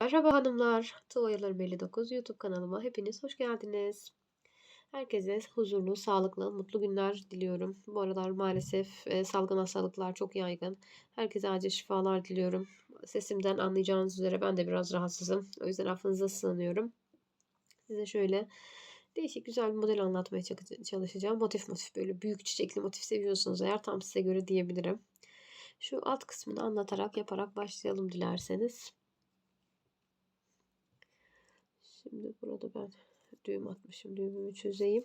Merhaba hanımlar, Tığ Oyaları 59 YouTube kanalıma hepiniz hoş geldiniz. Herkese huzurlu, sağlıklı, mutlu günler diliyorum. Bu aralar maalesef e, salgın hastalıklar çok yaygın. Herkese acil şifalar diliyorum. Sesimden anlayacağınız üzere ben de biraz rahatsızım. O yüzden affınıza sığınıyorum. Size şöyle değişik güzel bir model anlatmaya çalışacağım. Motif motif böyle büyük çiçekli motif seviyorsunuz eğer tam size göre diyebilirim. Şu alt kısmını anlatarak yaparak başlayalım dilerseniz. Şimdi burada ben düğüm atmışım. Düğümümü çözeyim.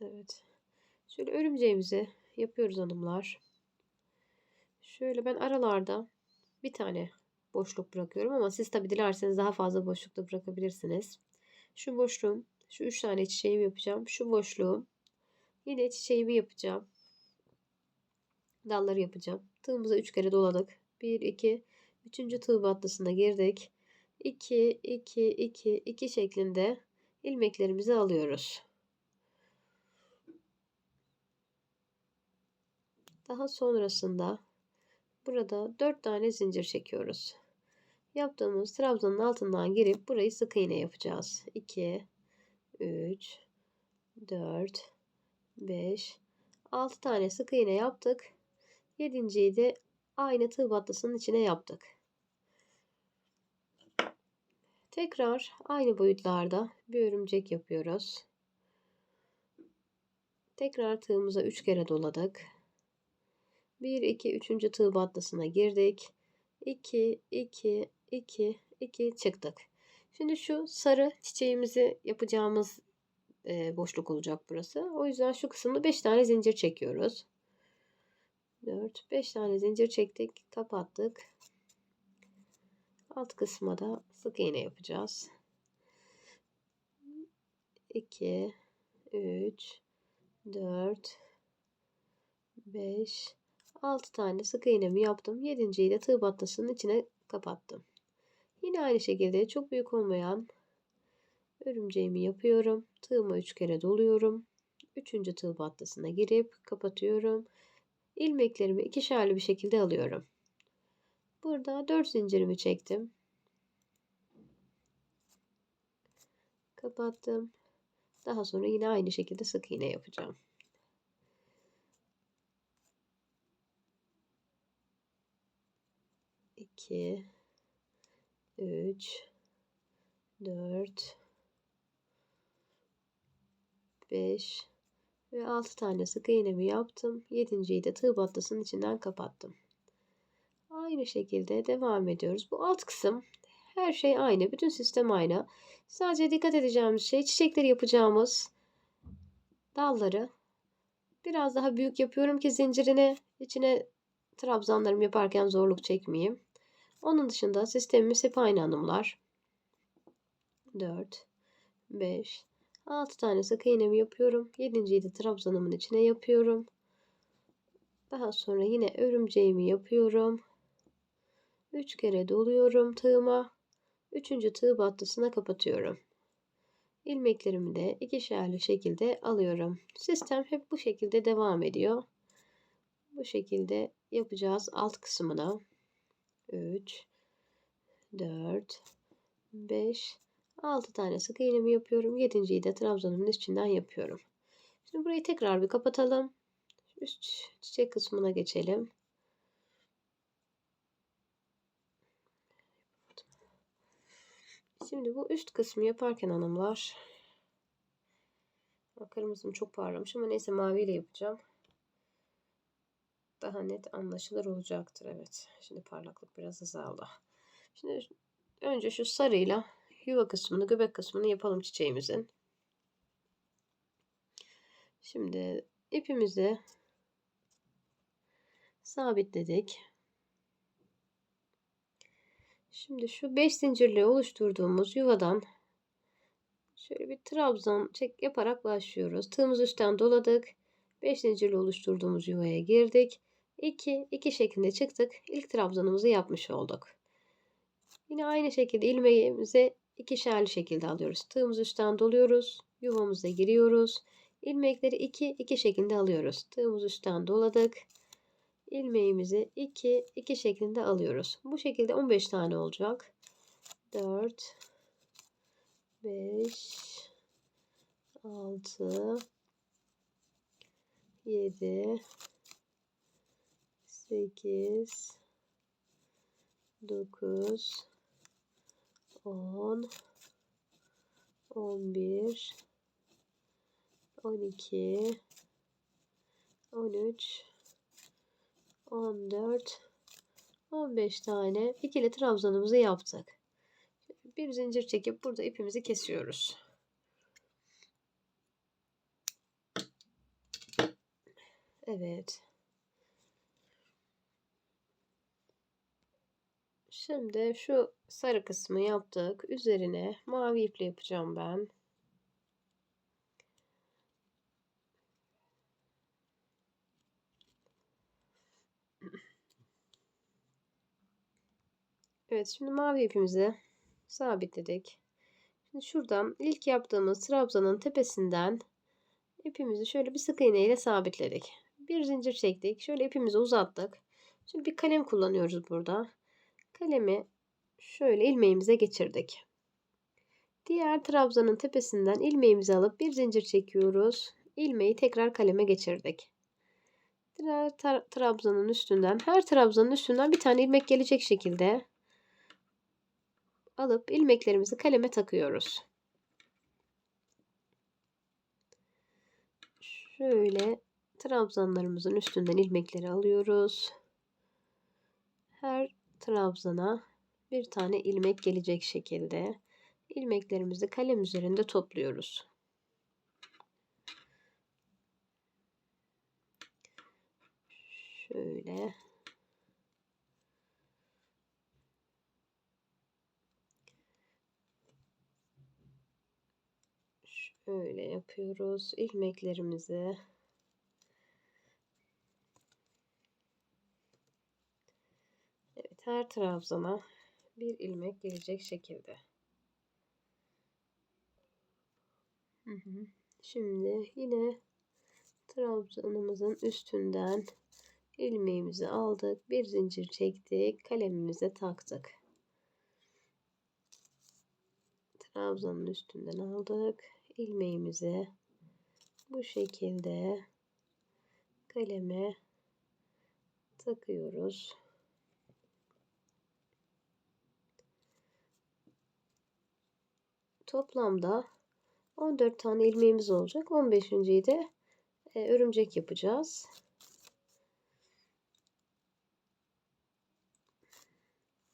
Evet. Şöyle örümceğimizi yapıyoruz hanımlar. Şöyle ben aralarda bir tane boşluk bırakıyorum ama siz tabi dilerseniz daha fazla boşluk da bırakabilirsiniz. Şu boşluğum, şu üç tane çiçeğimi yapacağım. Şu boşluğum yine çiçeğimi yapacağım. Dalları yapacağım. Tığımıza üç kere doladık. 1 2 Üçüncü tığ battısına girdik. 2, 2, 2, 2 şeklinde ilmeklerimizi alıyoruz. Daha sonrasında burada 4 tane zincir çekiyoruz. Yaptığımız trabzanın altından girip burayı sık iğne yapacağız. 2, 3, 4, 5, 6 tane sık iğne yaptık. 7.yi de aynı tığ battısının içine yaptık. Tekrar aynı boyutlarda bir örümcek yapıyoruz. Tekrar tığımıza 3 kere doladık. 1 2 3. tığ battısına girdik. 2 2 2 2 çıktık. Şimdi şu sarı çiçeğimizi yapacağımız e, boşluk olacak burası. O yüzden şu kısımda 5 tane zincir çekiyoruz. 4 5 tane zincir çektik, kapattık. Alt kısma da sık iğne yapacağız. 2 3 4 5 6 tane sık iğnemi yaptım. 7.yi de tığ battasının içine kapattım. Yine aynı şekilde çok büyük olmayan örümceğimi yapıyorum. Tığıma 3 kere doluyorum. 3. tığ battasına girip kapatıyorum. İlmeklerimi ikişerli bir şekilde alıyorum. Burada 4 zincirimi çektim. Kapattım. Daha sonra yine aynı şekilde sık iğne yapacağım. İki, üç, dört, beş ve altı tane sık iğnemi yaptım. Yedinciyi de tığ battasının içinden kapattım. Aynı şekilde devam ediyoruz. Bu alt kısım her şey aynı. Bütün sistem aynı. Sadece dikkat edeceğimiz şey çiçekleri yapacağımız dalları biraz daha büyük yapıyorum ki zincirini içine trabzanlarımı yaparken zorluk çekmeyeyim. Onun dışında sistemimiz hep aynı hanımlar. 4, 5, 6 tane sık iğnemi yapıyorum. 7.yi de trabzanımın içine yapıyorum. Daha sonra yine örümceğimi yapıyorum. 3 kere doluyorum tığıma. 3. tığ battısına kapatıyorum. İlmeklerimi de ikişerli şekilde alıyorum. Sistem hep bu şekilde devam ediyor. Bu şekilde yapacağız alt kısmına. 3 4 5 6 tane sık iğnemi yapıyorum. 7.yi de trabzanımın içinden yapıyorum. Şimdi burayı tekrar bir kapatalım. Üst çiçek kısmına geçelim. Şimdi bu üst kısmı yaparken hanımlar kırmızım çok parlamış ama neyse maviyle yapacağım. Daha net anlaşılır olacaktır. Evet. Şimdi parlaklık biraz azaldı. Şimdi önce şu sarıyla yuva kısmını, göbek kısmını yapalım çiçeğimizin. Şimdi ipimizi sabitledik. Şimdi şu 5 zincirle oluşturduğumuz yuvadan şöyle bir trabzan çek yaparak başlıyoruz. Tığımız üstten doladık. 5 zincirle oluşturduğumuz yuvaya girdik. 2 2 şeklinde çıktık. İlk trabzanımızı yapmış olduk. Yine aynı şekilde ilmeğimizi ikişerli şekilde alıyoruz. Tığımız üstten doluyoruz. Yuvamıza giriyoruz. İlmekleri 2 2 şeklinde alıyoruz. Tığımız üstten doladık. ilmeğimizi 2 2 şeklinde alıyoruz. Bu şekilde 15 tane olacak. 4 5 6 7 8 9 10 11 12 13 14 15 tane ikili trabzanımızı yaptık. Bir zincir çekip burada ipimizi kesiyoruz. Evet. Şimdi şu sarı kısmı yaptık. Üzerine mavi iple yapacağım ben. Evet şimdi mavi ipimizi sabitledik. Şimdi şuradan ilk yaptığımız trabzanın tepesinden ipimizi şöyle bir sık iğne ile sabitledik. Bir zincir çektik. Şöyle ipimizi uzattık. Şimdi bir kalem kullanıyoruz burada. Kalemi şöyle ilmeğimize geçirdik. Diğer trabzanın tepesinden ilmeğimizi alıp bir zincir çekiyoruz. İlmeği tekrar kaleme geçirdik. Diğer trabzanın üstünden her trabzanın üstünden bir tane ilmek gelecek şekilde alıp ilmeklerimizi kaleme takıyoruz. Şöyle trabzanlarımızın üstünden ilmekleri alıyoruz. Her trabzana bir tane ilmek gelecek şekilde ilmeklerimizi kalem üzerinde topluyoruz. Şöyle Şöyle yapıyoruz ilmeklerimizi. Evet her trabzana bir ilmek gelecek şekilde. Şimdi yine trabzanımızın üstünden ilmeğimizi aldık. Bir zincir çektik. Kalemimize taktık. Trabzanın üstünden aldık ilmeğimizi bu şekilde kaleme takıyoruz. Toplamda 14 tane ilmeğimiz olacak. 15.yi de e, örümcek yapacağız.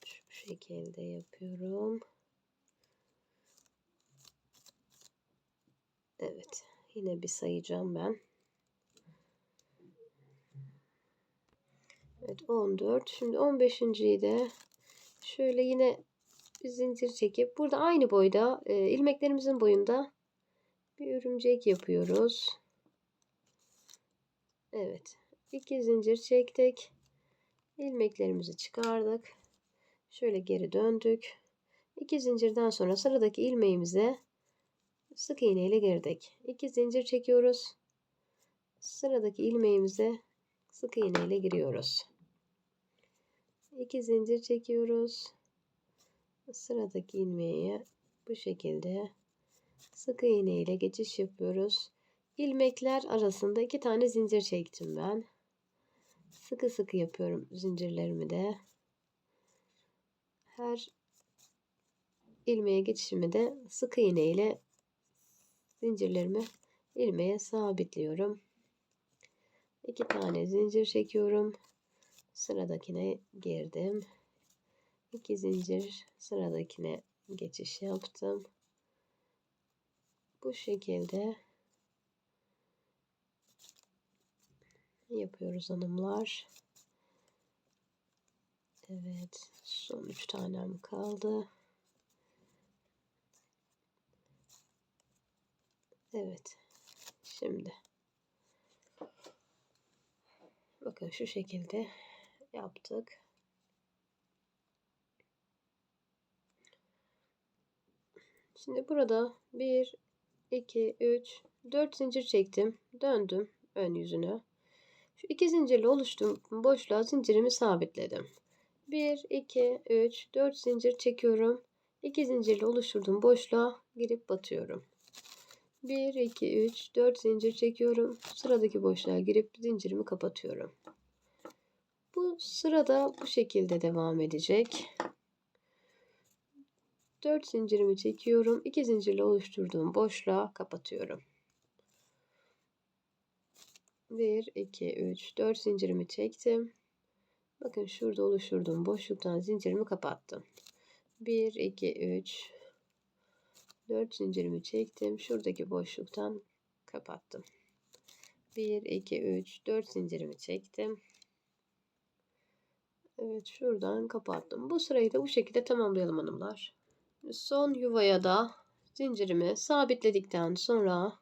Şu şekilde yapıyorum. Evet. Yine bir sayacağım ben. Evet 14. Şimdi 15.yi de şöyle yine bir zincir çekip burada aynı boyda e, ilmeklerimizin boyunda bir örümcek yapıyoruz. Evet. iki zincir çektik. ilmeklerimizi çıkardık. Şöyle geri döndük. İki zincirden sonra sıradaki ilmeğimize sık iğne ile girdik. 2 zincir çekiyoruz. Sıradaki ilmeğimize sık iğne ile giriyoruz. 2 zincir çekiyoruz. Sıradaki ilmeğe bu şekilde sık iğne ile geçiş yapıyoruz. İlmekler arasında iki tane zincir çektim ben. Sıkı sıkı yapıyorum zincirlerimi de. Her ilmeğe geçişimi de sık iğne ile zincirlerimi ilmeğe sabitliyorum. İki tane zincir çekiyorum. Sıradakine girdim. İki zincir sıradakine geçiş yaptım. Bu şekilde yapıyoruz hanımlar. Evet, son üç tanem kaldı. Evet. Şimdi bakın şu şekilde yaptık. Şimdi burada 1 2 3 4 zincir çektim. Döndüm ön yüzünü. Şu İki zincirle oluştuğum boşluğa zincirimi sabitledim. 1, 2, 3, 4 zincir çekiyorum. 2 zincirle oluşturduğum boşluğa girip batıyorum. 1, 2, 3, 4 zincir çekiyorum. Sıradaki boşluğa girip zincirimi kapatıyorum. Bu sırada bu şekilde devam edecek. 4 zincirimi çekiyorum. 2 zincirle oluşturduğum boşluğa kapatıyorum. 1, 2, 3, 4 zincirimi çektim. Bakın şurada oluşturduğum boşluktan zincirimi kapattım. 1, 2, 3, 4 zincirimi çektim. Şuradaki boşluktan kapattım. 1, 2, 3, 4 zincirimi çektim. Evet şuradan kapattım. Bu sırayı da bu şekilde tamamlayalım hanımlar. Son yuvaya da zincirimi sabitledikten sonra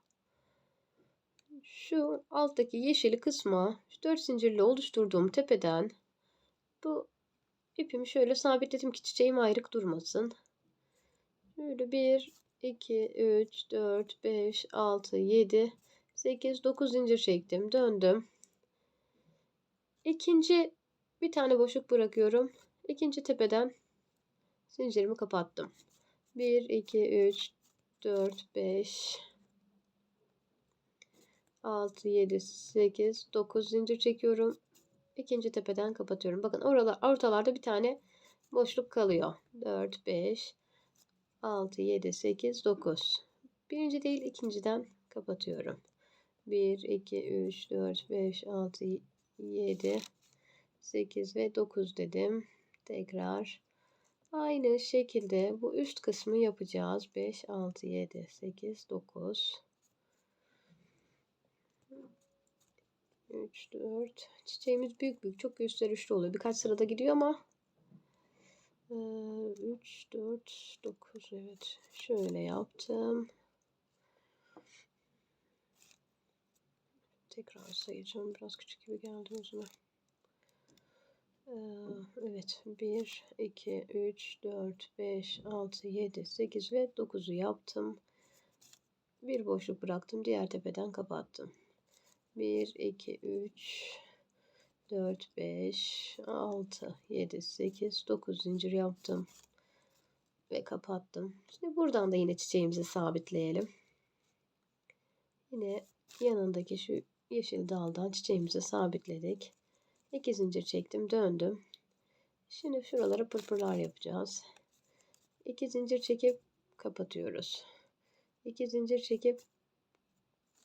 şu alttaki yeşili kısma 4 zincirle oluşturduğum tepeden bu ipimi şöyle sabitledim ki çiçeğim ayrık durmasın. Şöyle 1, 2, 3, 4, 5, 6, 7, 8, 9 zincir çektim. Döndüm. İkinci bir tane boşluk bırakıyorum. İkinci tepeden zincirimi kapattım. 1, 2, 3, 4, 5, 6, 7, 8, 9 zincir çekiyorum. İkinci tepeden kapatıyorum. Bakın oralar, ortalarda bir tane boşluk kalıyor. 4, 5, 6, 7, 8, 9. Birinci değil ikinciden kapatıyorum. 1, 2, 3, 4, 5, 6, 7, 8 ve 9 dedim. Tekrar aynı şekilde bu üst kısmı yapacağız. 5, 6, 7, 8, 9. 3, 4. Çiçeğimiz büyük büyük çok gösterişli oluyor. Birkaç sırada gidiyor ama 3, 4, 9 evet. Şöyle yaptım. Tekrar sayacağım. Biraz küçük gibi geldi gözüme. Evet. 1, 2, 3, 4, 5, 6, 7, 8 ve 9'u yaptım. Bir boşluk bıraktım. Diğer tepeden kapattım. 1, 2, 3, 4, 5, 6, 7, 8, 9 zincir yaptım. Ve kapattım. Şimdi buradan da yine çiçeğimizi sabitleyelim. Yine yanındaki şu yeşil daldan çiçeğimizi sabitledik. 2 zincir çektim döndüm. Şimdi şuralara pırpırlar yapacağız. 2 zincir çekip kapatıyoruz. 2 zincir çekip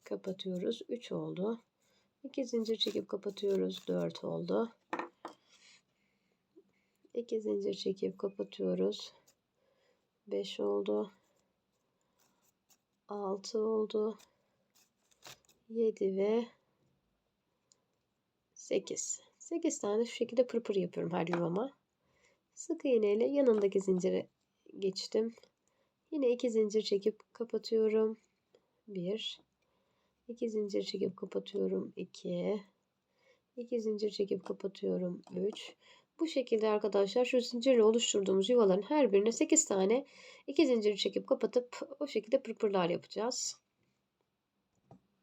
kapatıyoruz. 3 oldu. 2 zincir çekip kapatıyoruz. 4 oldu. 2 zincir çekip kapatıyoruz. 5 oldu. 6 oldu. 7 ve 8. 8 tane şu şekilde pırpır yapıyorum her yuvama. Sık iğneyle yanındaki zincire geçtim. Yine 2 zincir çekip kapatıyorum. 1 2 zincir çekip kapatıyorum 2 2 zincir çekip kapatıyorum 3 bu şekilde arkadaşlar şu zincirle oluşturduğumuz yuvaların her birine 8 tane 2 zincir çekip kapatıp o şekilde pırpırlar yapacağız.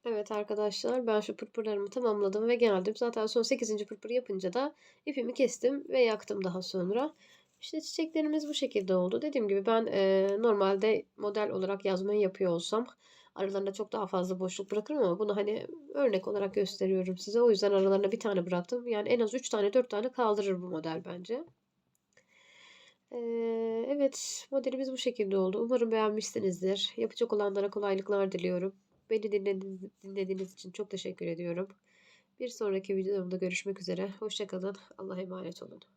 Evet arkadaşlar ben şu pırpırlarımı tamamladım ve geldim. Zaten son 8. pırpır yapınca da ipimi kestim ve yaktım daha sonra. İşte çiçeklerimiz bu şekilde oldu. Dediğim gibi ben e, normalde model olarak yazmayı yapıyor olsam aralarında çok daha fazla boşluk bırakırım ama bunu hani örnek olarak gösteriyorum size. O yüzden aralarına bir tane bıraktım. Yani en az 3 tane 4 tane kaldırır bu model bence. Ee, evet modelimiz bu şekilde oldu. Umarım beğenmişsinizdir. Yapacak olanlara kolaylıklar diliyorum. Beni dinlediğiniz için çok teşekkür ediyorum. Bir sonraki videomda görüşmek üzere. Hoşçakalın. Allah'a emanet olun.